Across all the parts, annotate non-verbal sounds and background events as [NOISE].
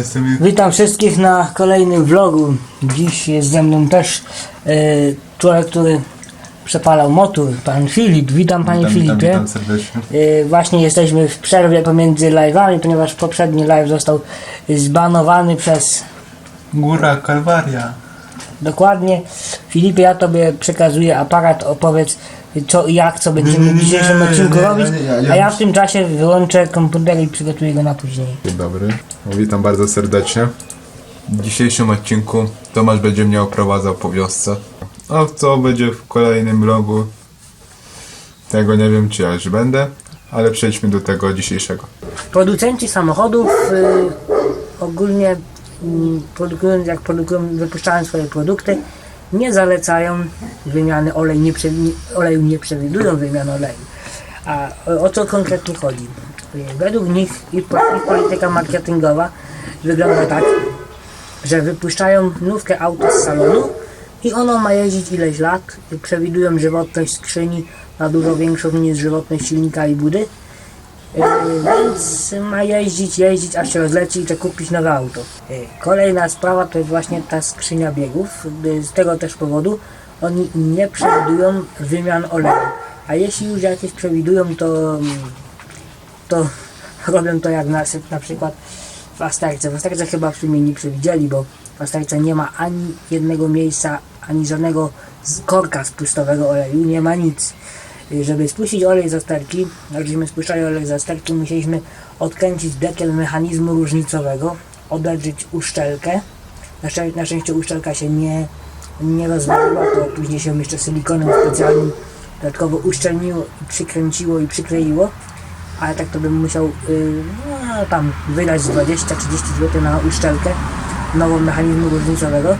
Jestem Witam wszystkich na kolejnym vlogu. Dziś jest ze mną też e, człowiek, który przepalał motor, pan Filip. Witam panie witam, witam, Filipie. witam serdecznie. E, właśnie jesteśmy w przerwie pomiędzy live'ami, ponieważ poprzedni live został zbanowany przez Góra Kalwaria. dokładnie. Filipie, ja tobie przekazuję aparat, opowiedz co i jak, co będziemy w dzisiejszym odcinku robić, a ja w tym czasie wyłączę komputer i przygotuję go na później. Dzień dobry, witam bardzo serdecznie. W dzisiejszym odcinku Tomasz będzie mnie oprowadzał po wiosce. A co będzie w kolejnym vlogu? Tego nie wiem, czy ja już będę, ale przejdźmy do tego dzisiejszego. Producenci samochodów y, ogólnie mm, produkując, jak produkują, wypuszczają swoje produkty, nie zalecają wymiany oleju, nie, oleju nie przewidują wymiany oleju. A o, co konkretnie chodzi? Według nich ich, po- ich polityka marketingowa wygląda tak, że wypuszczają nówkę auto z salonu i ono ma jeździć ileś lat. Przewidują żywotność skrzyni na dużo większą niż żywotność silnika i budy. Yy, Więc ma jeździć, jeździć, aż się rozleci i to kupić nowe auto. Yy, Kolejna sprawa to jest właśnie ta skrzynia biegów. Yy, Z tego też powodu oni nie przewidują wymian oleju. A jeśli już jakieś przewidują, to, mm, to [LAUGHS] robią to jak na, przykład w Asterce. W Asterce chyba w sumie nie przewidzieli, bo w Asterce nie ma ani jednego miejsca, ani żadnego korka spustowego oleju, nie ma nic. Y, Żeby spuścić olej z asterki, jak żeśmy spuszczali olej z asterki, musieliśmy odkręcić dekiel mechanizmu różnicowego, odedrzeć uszczelkę. Na, szczę- na szczęście uszczelka się nie, nie rozwaliła, to później się jeszcze silikonem specjalnym dodatkowo uszczelniło i przykręciło i przykleiło. Ale tak to bym musiał yy, no, tam wydać z 20-30 zł na uszczelkę nową mechanizmu różnicowego,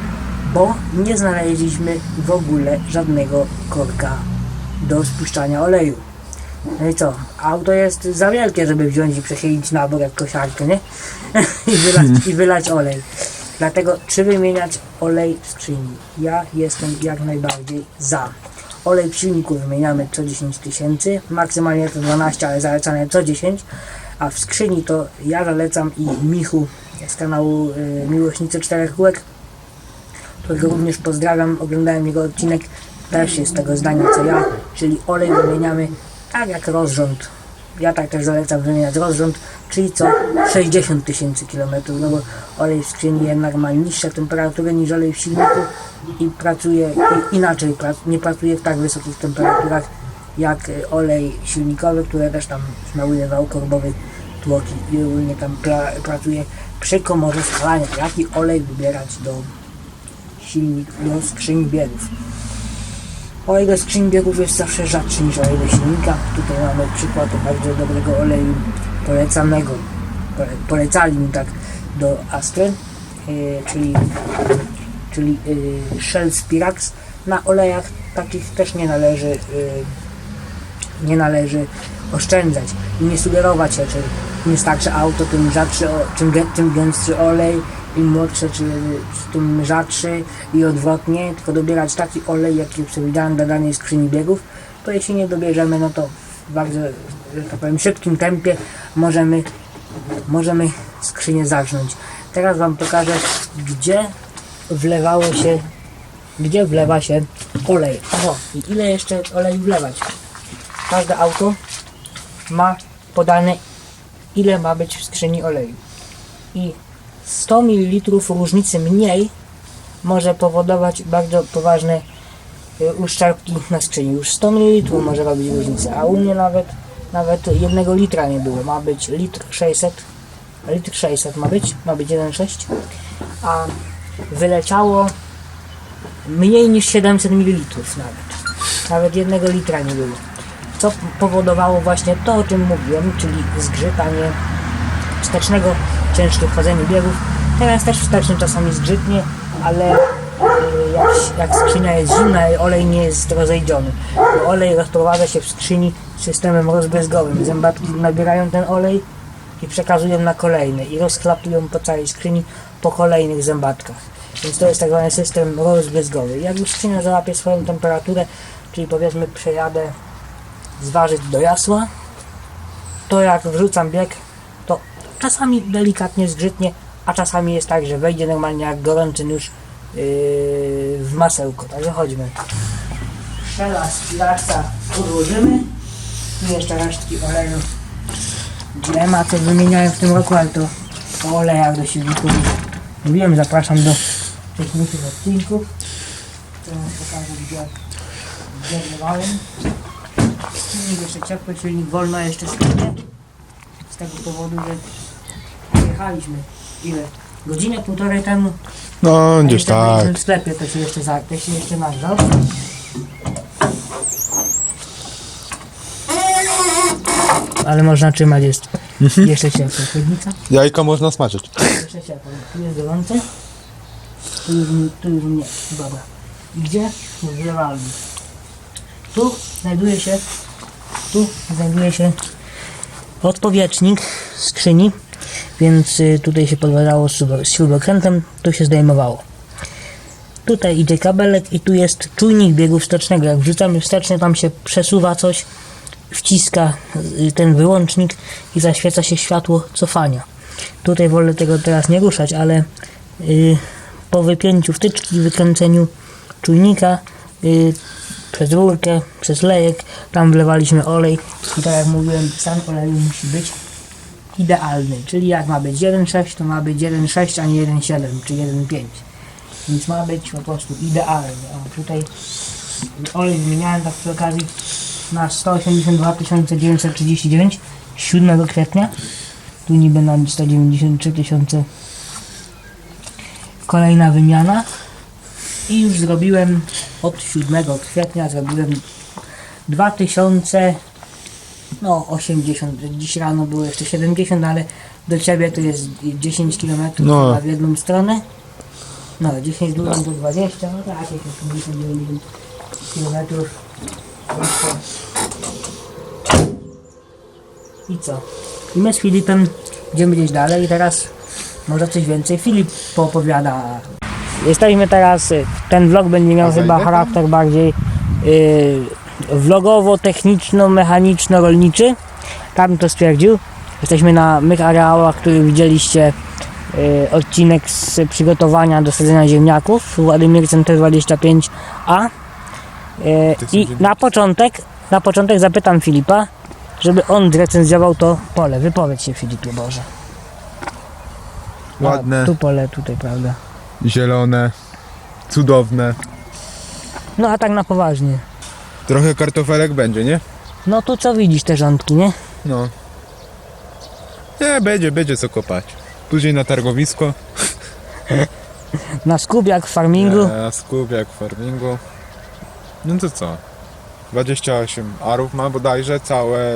bo nie znaleźliśmy w ogóle żadnego korka do spuszczania oleju. No i co? Auto jest za wielkie, żeby wziąć i przechylić na bok jak kosiarkę, nie? [LAUGHS] I, wylać, I wylać olej. Dlatego, czy wymieniać olej w skrzyni? Ja jestem jak najbardziej za. Olej w silniku wymieniamy co 10 tysięcy, maksymalnie to 12, ale zalecane co 10. A w skrzyni to ja zalecam i Michu z kanału y, Miłośnicy Czterech Kółek którego również pozdrawiam, oglądałem jego odcinek, też jest tego zdania co ja, czyli olej wymieniamy tak jak rozrząd. Ja tak też zalecam wymieniać rozrząd, czyli co 60 tysięcy kilometrów, no bo olej w skrzyni jednak ma niższe temperatury niż olej w silniku i pracuje i inaczej, nie pracuje w tak wysokich temperaturach jak y, olej silnikowy, który też tam smaluje wał korbowy tłoki i ogólnie tam pra, pracuje przy komorze spalania. Jaki olej wybierać do silnik do skrzyni biegów. Olej do skrzyni biegów jest zawsze rzadszy niż olej do silnika. Tutaj mamy przykład bardzo dobrego oleju polecanego. Pole, polecali mi tak do Astry, yy, czyli, czyli yy, Shell Spirax. Na olejach takich też nie należy yy, nie należy oszczędzać i nie sugerować się, czy im starsze auto, tym rzadszy, o- gę- tym gęstszy olej, im młodsze, czy tym rzadszy i odwrotnie, tylko dobierać taki olej, jaki przewidziałem dla danej skrzyni biegów, to jeśli nie dobierzemy, no to w bardzo, że tak powiem, szybkim tempie możemy, możemy skrzynię zażnąć. Teraz Wam pokażę, gdzie wlewało się, gdzie wlewa się olej. Oho, i ile jeszcze oleju wlewać? każde auto ma podane ile ma być w skrzyni oleju. I 100 ml różnicy mniej może powodować bardzo poważne y, uszczerbki na skrzyni. Już 100 ml może robić różnicę, a u mnie nawet nawet jednego litra nie było. Ma być litr 600 litr 600 ma być, ma być 1,6 a wyleciało mniej niż 700 ml nawet. Nawet jednego litra nie było co powodowało właśnie to, o czym mówiłem, czyli zgrzytanie wstecznego, ciężkie wchodzenie biegów. Teraz też wsteczny czasami zgrzytnie, ale y, jak, jak skrzynia jest zimna i olej nie jest rozejdziony. Olej rozprowadza się w skrzyni systemem rozbryzgowym. Zębatki nabierają ten olej i przekazują na kolejne i rozchlapują po całej skrzyni po kolejnych zębatkach. Więc to jest tak zwany system rozbryzgowy. Jak już skrzynia załapie swoją temperaturę, czyli powiedzmy przejadę zważyć do jasła, to jak wrzucam bieg, czasami delikatnie zgrzytnie, a czasami jest tak, że wejdzie normalnie jak gorący nóż yy, w masełko. Także chodźmy. Szelast i raksa odłożymy. Tu jeszcze resztki oleju. Glema co wymieniałem w tym roku, ale to o olejach do silników. Mówiłem, zapraszam do technicznych odcinków. Teraz pokażę gdzie zerwałem. Jeszcze ciepły, silnik wolno jeszcze spłynie. Z tego powodu, że jechaliśmy ile? Godzinę, półtorej temu. No, gdzieś jeszcze byliśmy tak. W sklepie to się jeszcze, za, to się jeszcze. Ale można trzymać jest jeszcze ciepło. Chłodnica? Jajka można smażyć. Jeszcze ciepło. Tu jest gorące. Tu już, tu już nie. Dobra. I gdzie? W wlewalni. Tu znajduje się tu znajduje się odpowietrznik skrzyni, więc y, tutaj się podważało śrubokrętem, tu się zdejmowało. Tutaj idzie kabelek i tu jest czujnik biegu wstecznego. Jak wrzucamy wsteczny, tam się przesuwa coś, wciska y, ten wyłącznik i zaświeca się światło cofania. Tutaj wolę tego teraz nie ruszać, ale y, po wypięciu wtyczki, wykręceniu czujnika przez rurkę, przez lejek, tam wlewaliśmy olej i tak jak mówiłem, stan oleju musi być idealny, czyli jak ma być 1,6 to ma być 1,6, a nie 1,7 czy 1,5 więc ma być po prostu idealny. O, tutaj olej wymieniałem tak przy okazji na 182 939 7 kwietnia. Tu niby na 193 tysiące. Kolejna wymiana. I już zrobiłem od 7 kwietnia zrobiłem 2000 no 80 dziś rano było jeszcze 70 ale do ciebie to jest 10 km No. w jedną stronę. No 10 drugą to 20 no tak jakieś 80 90 km i co? I my z Filipem idziemy gdzieś dalej i teraz może coś więcej Filip poopowiada. Jesteśmy teraz, y, ten vlog będzie miał chyba charakter bardziej y, vlogowo-techniczno-mechaniczno-rolniczy. Tam to stwierdził. Jesteśmy na mych areałach, który widzieliście y, odcinek z przygotowania do sadzenia ziemniaków Władimir Center 25A. Y, I na początek, na początek zapytam Filipa, żeby on zrecenzjował to pole. Wypowiedz się Filipie Boże. A, Ładne, tu pole, tutaj, prawda. zielone, cudowne. No a tak na poważnie. Trochę kartofelek będzie, nie? No tu co widzisz te rządki, nie? No. Nie, będzie, będzie co kopać. Później na targowisko. Na skup jak w farmingu. Na skup jak w farmingu. No to co? 28 arów ma bodajże całe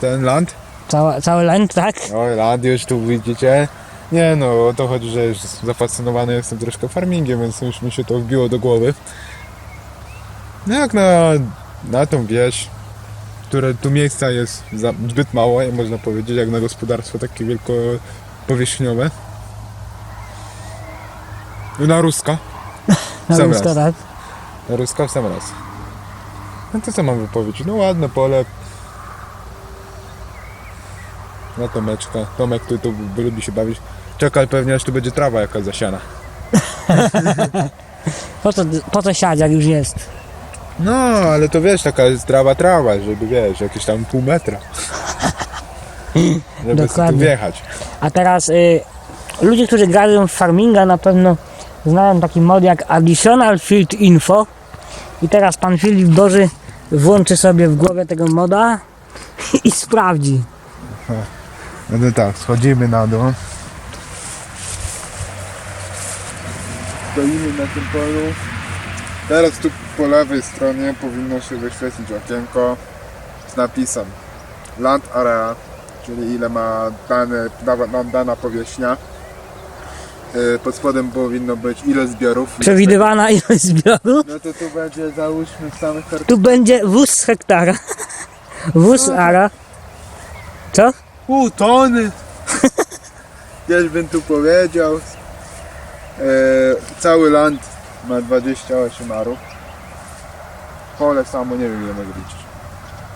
ten land. Cała, cały land, tak? Oj, land już tu widzicie. Nie no, o to chodzi, że już zafascynowany jestem troszkę farmingiem, więc już mi się to wbiło do głowy. No jak na, na tą wieś, które tu miejsca jest za, zbyt mało, jak można powiedzieć, jak na gospodarstwo takie wielkopowierzchniowe. Na Ruska. [LAUGHS] Na Sam lusto, raz. tak? Na Ruska w sam raz. No to co mam wypowiedzieć? No ładne pole. Na Tomeczka. Tomek tu, tu lubi się bawić. Czekaj pewnie aż tu będzie trawa jakaś zasiana. [LAUGHS] Po co, po co siać, jak już jest? No, ale to wiesz, taka jest trawa, trawa, żeby wiesz, jakieś tam pół metra. Żeby tu Dokładnie. wjechać. A teraz y, ludzie, którzy grają w farminga na pewno znają taki mod jak Additional Field Info. I teraz pan Filip Boży włączy sobie w głowie tego moda [LAUGHS] i sprawdzi. No to tak, schodzimy na dół. Stoimy na tym polu. Teraz tu po lewej stronie powinno się wyświetlić okienko z napisem Land Area, czyli ile ma dane, da, nam dana powierzchnia. Yy, Pod spodem powinno być ile zbiorów. Przewidywana ilość zbioru. No to tu będzie załóżmy w samych kartach. Tu będzie wóz z hektara. Wóz ara. Co? Pół tony! [LAUGHS] Też bym tu powiedział. E, cały land ma 28 arów. Pole samo nie wiem ile mogę liczyć.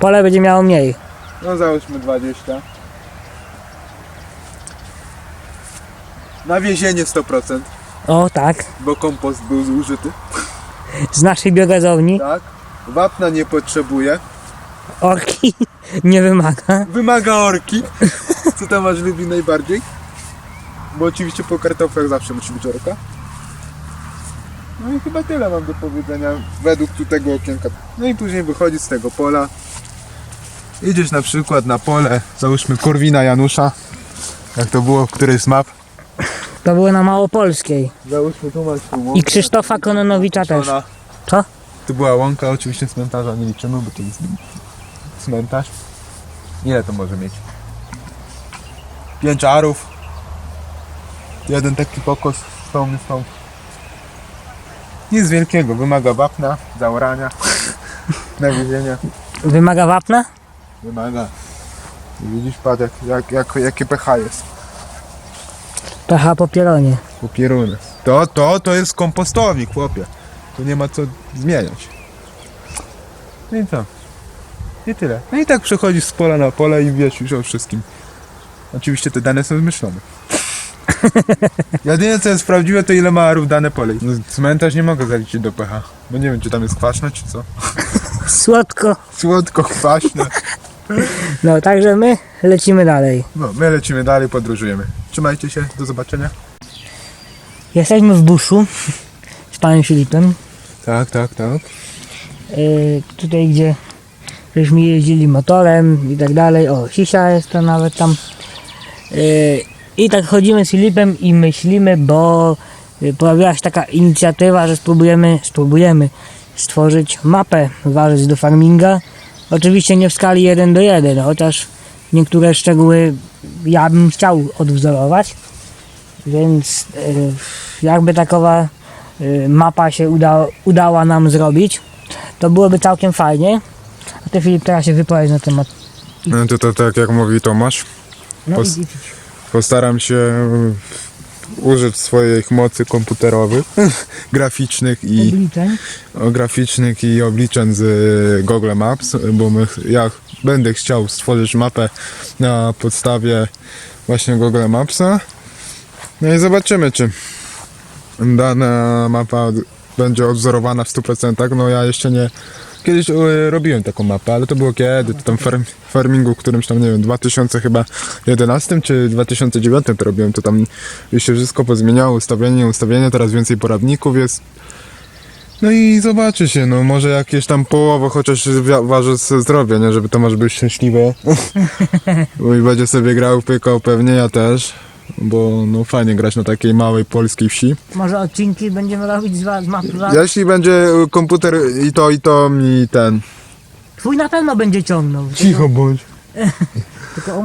Pole będzie miało mniej. No załóżmy 20. Nawiezienie 100%, O tak, bo kompost był zużyty. z naszej biogazowni. Tak. Wapna nie potrzebuje. Orki [LAUGHS] nie wymaga. Wymaga orki. Co tam masz lubi najbardziej? Bo oczywiście po kartoflach zawsze musi być orka. No i chyba tyle mam do powiedzenia według tu tego okienka. No i później wychodzisz z tego pola. Idziesz na przykład na pole, załóżmy Korwina Janusza, jak to było w którejś z map. To było na Małopolskiej. Załóżmy tu masz tu I Krzysztofa Kononowicza też. Ona- Co? Tu była łąka, oczywiście cmentarza nie liczymy, bo to jest cmentarz. Ile to może mieć? Pięć arów. Jeden taki pokos z tą, z tą. Nic wielkiego, wymaga wapna, zaorania, nawiezienia. Wymaga wapna? Wymaga. Widzisz, patrz jak, jak, jak, jakie pH jest. pH po pieronie. Popieruny. To, to, to jest kompostownik, chłopie. Tu nie ma co zmieniać. No i co? I tyle. No i tak przechodzisz z pola na pole i wiesz już o wszystkim. Oczywiście te dane są zmyślone. Jedyne co jest prawdziwe to ile ma arów dane pole. No, cmentarz nie mogę zaliczyć do pH. Bo nie wiem czy tam jest kwaśne czy co. Słodko. Słodko, kwaśne. No, także my lecimy dalej. No, my lecimy dalej, podróżujemy. Trzymajcie się, do zobaczenia. Jesteśmy w buszu z panem Filipem. Tak, tak, tak. Yy, tutaj, gdzie żeśmy jeździli motorem i tak dalej. O, Sisia jest to nawet tam. Yy, I tak chodzimy z Filipem i myślimy, bo yy, pojawiła się taka inicjatywa, że spróbujemy, spróbujemy stworzyć mapę warzyw do farminga. Oczywiście nie w skali 1 do 1, chociaż niektóre szczegóły ja bym chciał odwzorować. Więc yy, jakby takowa yy, mapa się uda, udała nam zrobić, to byłoby całkiem fajnie. A ty Filip teraz się wypowiedz na temat. No to, to tak jak mówi Tomasz. No Pos- Postaram się e, użyć swoich mocy komputerowych, [LAUGHS] graficznych i obliczeń. graficznych i obliczeń z e, Google Maps, bo my, ja będę chciał stworzyć mapę na podstawie właśnie Google Mapsa. No i zobaczymy, czy dana mapa będzie odwzorowana w 100%. No ja jeszcze nie. Kiedyś e, robiłem taką mapę, ale to było kiedy? To tam farm, farmingu, którymś tam, nie wiem, 2000 chyba 11 czy 2009 to robiłem, to tam już się wszystko pozmieniało, ustawienie, ustawienie, teraz więcej poradników jest. No i zobaczy się, no może jakieś tam połowę chociaż waży zrobię, nie, żeby Tomasz był szczęśliwy. [LAUGHS] I będzie sobie grał, pykał pewnie, ja też. Bo no fajnie grać na takiej małej polskiej wsi. Może odcinki będziemy robić z, wa- z. Jeśli będzie y, komputer i to, i to, i ten. Twój na pewno będzie ciągnął. Cicho bądź. [LAUGHS] Tylko o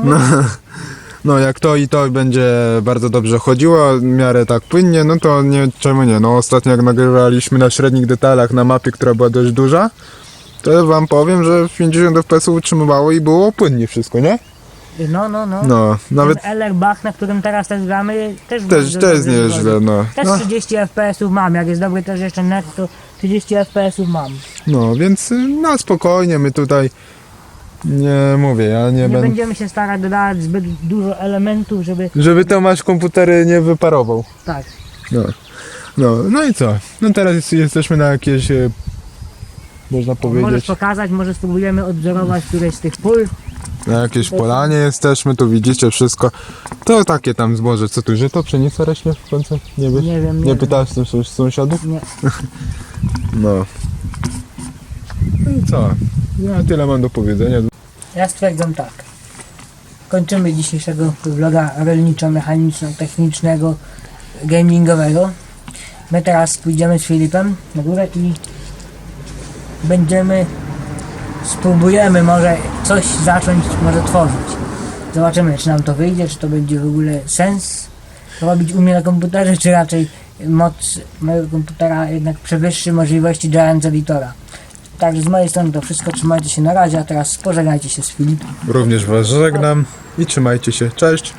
No jak to i to będzie bardzo dobrze chodziło, w miarę tak płynnie, no to nie, czemu nie. No ostatnio jak nagrywaliśmy na średnich detalach na mapie, która była dość duża, to wam powiem, że w 50 fps utrzymywało i było płynnie wszystko, nie? No, no, no. No, nawet Ten Ellerbach, na którym teraz też gramy, też też, bardzo też dobrze nieźle, wychodzi. no. Też no. 30 FPS-ów mam, jak jest dobry też jeszcze net, to 30 FPS-ów mam. No, więc y, no spokojnie, my tutaj nie mówię, ja nie, Nie będę. będziemy się starać dodawać zbyt dużo elementów, żeby... Żeby Tomasz komputery nie wyparował. Tak. No. No, no i co? No teraz jest, jesteśmy na jakieś e, można Możesz powiedzieć, pokazać, może spróbujemy odwzorować któreś z tych pól. Na jakieś polanie jesteśmy, tu widzicie wszystko. To takie tam zboże, co tu, że to pszenica rośnie w końcu? Nie wiesz? Nie wiem, nie, Nie wiem. pytałeś też sąs- sąsiadów? Nie. [LAUGHS] No. No i co? Ja tyle mam do powiedzenia. Ja stwierdzam tak. Kończymy dzisiejszego vloga rolniczo-mechaniczno-technicznego, gamingowego. My teraz pójdziemy z Filipem na górę i będziemy, spróbujemy może coś zacząć, może tworzyć. Zobaczymy, czy nam to wyjdzie, czy to będzie w ogóle sens robić u mnie na komputerze, czy raczej moc mojego komputera jednak przewyższy możliwości Giant Editora. Także z mojej strony to wszystko, trzymajcie się na razie, a teraz pożegnajcie się z Filipem. Również was żegnam i trzymajcie się. Cześć!